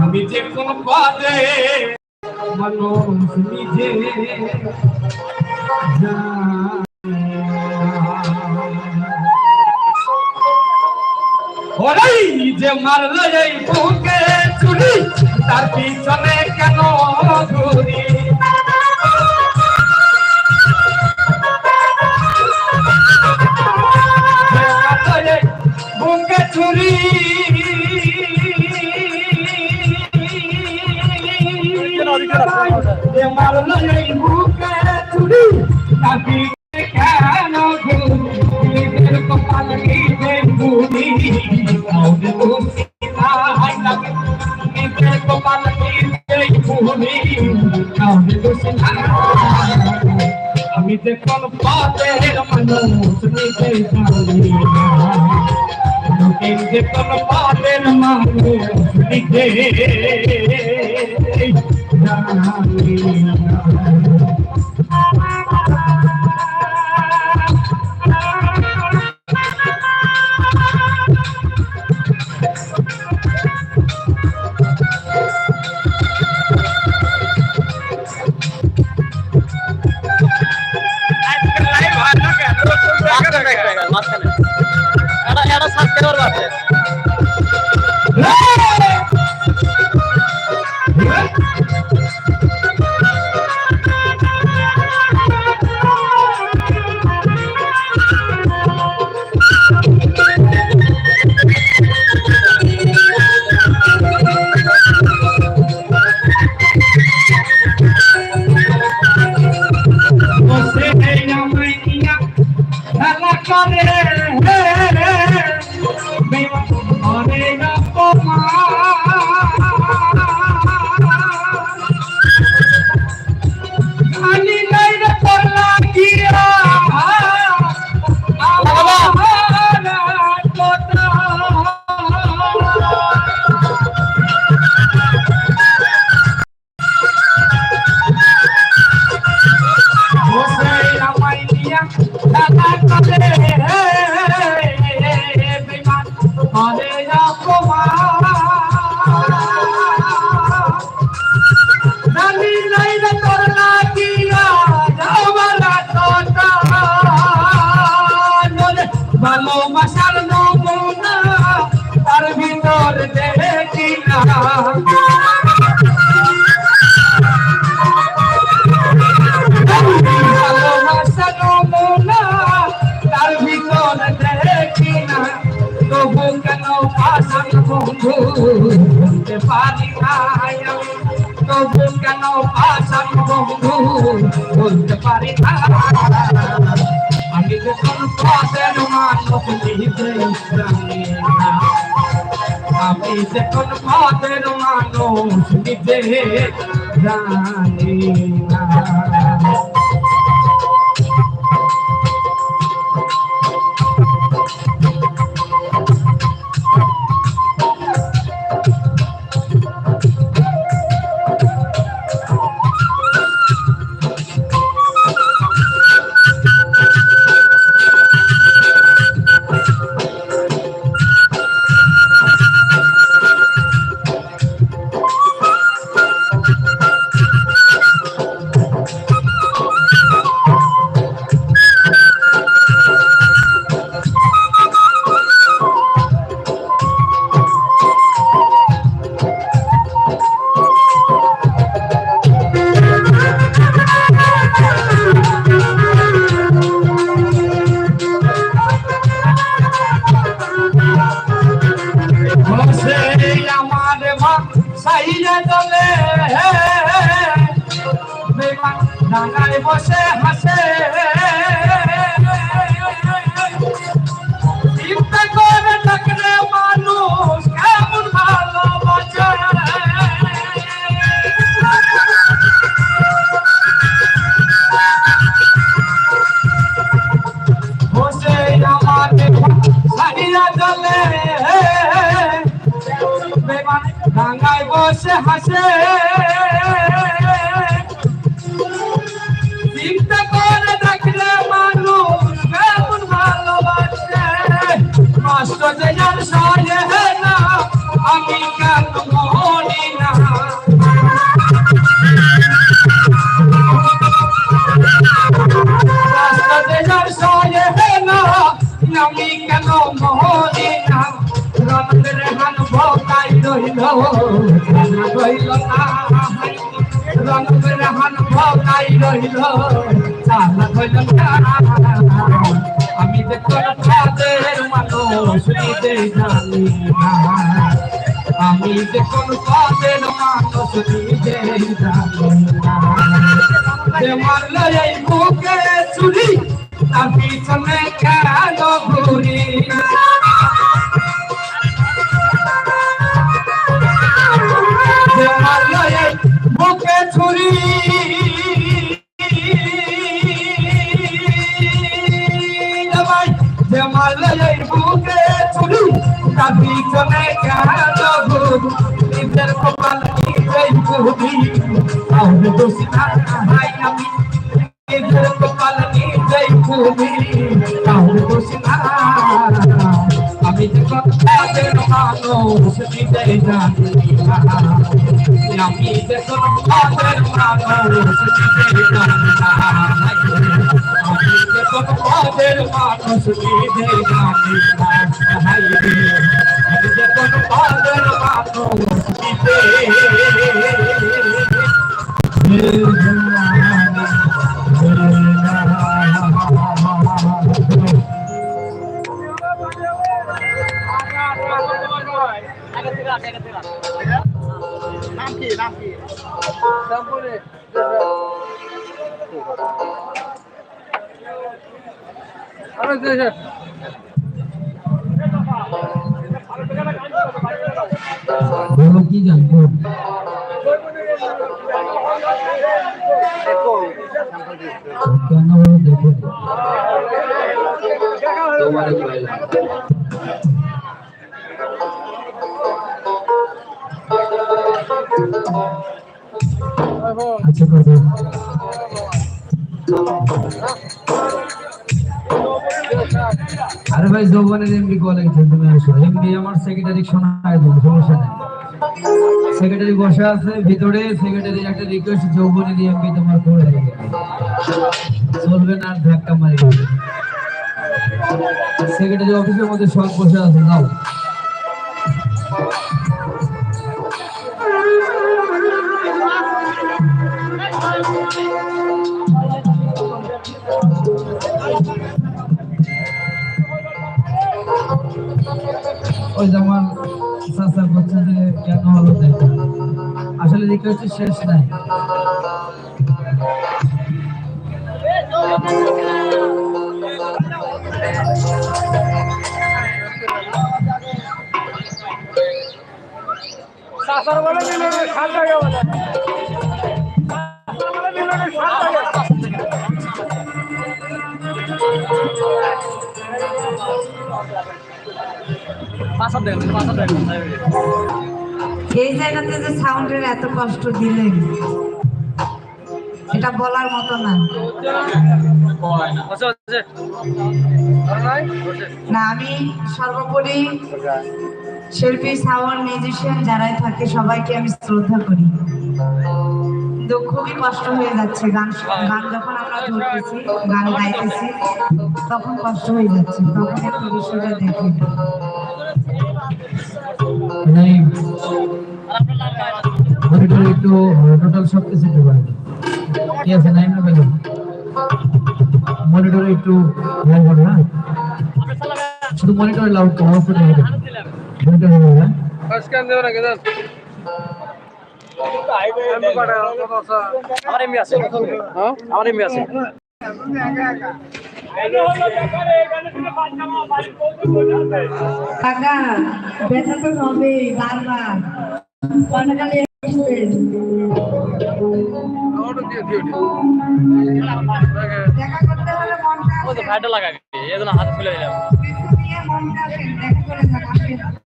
আমি যে কোন পদে মানুষ নিজে যে মারলো এই বুকে চুরি, তার পিছনে কেন ঘুরি? আমি যে কোন পথের আমি যে কোন পথের মানুষ নিজে জানি না মাঝখানে ভালোবাসার নমুনা, তার ভিতর দেখি না। ভালোবাসার নমুনা, তার ভিতর দেখি না। তবু কেন পাশান বন্ধু বলতে পারি না তবু কেন পাশান বন্ধু বলতে পারি না যখন পথের জানি না আমি যখন পথের মানুষ নিজে জানি না ডাঙায় বসে হাসে। যাওনি কেন মোহনে না রত্নের হান ভকাই রইল। রইল না। রত্নের হান ভকাই রইল। তাহা রইল না। আমি যে কোন কাজের মানুষ, নিজে জানি না। আমি যে কোন কাজের মানুষ, নিজে জানি না। যে মারলে এই বুকে পিছনে কেন ঘুরি বুকে ছুরি। ভাই যে মারলো এই বুকে ছুরি। তার পিছনে কেন ঘুরি নিজের কপাল নিজেই ঘুরি আর আমি কাজের মানুষ নিজেই জানি না আমি যে কোন কাজের মানুষ নিজেই জানি না আমি যে কোন কাজের মানুষ নিজেই জানি না হাই রে, আমি যে কোন কাজের মানুষ নিজেই আগে নাম কি নাম কি কি তোমারে আরে ভাই, যৌবনের এমডি কলেজ তুমি আসো। এমডি আমার সেক্রেটারি শোনায় দেবো সমস্যা নেই। সেক্রেটারি বসে আছে, ভিতরে সেক্রেটারি একটা রিকোয়েস্ট যৌবনের এমডি তোমার করে চলবে না, আর ধাক্কা মারি সেক্রেটারি অফিসের মধ্যে সব বসে আছে, যাও। ওই যে আমার চাচা বলছে যে, কেন হলো আসলে রিকোয়েস্ট শেষ নাই। সাসার বলে মিলনে সাত টাকা বলে সাত টাকা এই জায়গাতে যে সাউন্ডের এত কষ্ট দিলেন, এটা বলার মতো না। না, আমি সর্বোপরি শিল্পী, সাউন্ড মিউজিশিয়ান যারাই থাকে, সবাইকে আমি শ্রদ্ধা করি। কিন্তু খুবই কষ্ট হয়ে যাচ্ছে, গান গান যখন আমরা ধরতেছি, গান গাইতেছি, তখন কষ্ট হয়ে যাচ্ছে, তখন একটু বিষয়টা দেখি মনিটর একটু টোটাল সব কিছু একটু করে দাও। কি আছে নাইন না বেলুন মনিটর একটু লাইভ করো হ্যাঁ শুধু মনিটর লাউড করো অফ আমার এমবি আছে কাকা ব্যথা তো হবেই বারবার। কনকালে দেখা করতে হলে মনটা। ভাইটা লাগা এই জন্য হাতে তুলে দিলাম। মনটা দেখা করে থাকা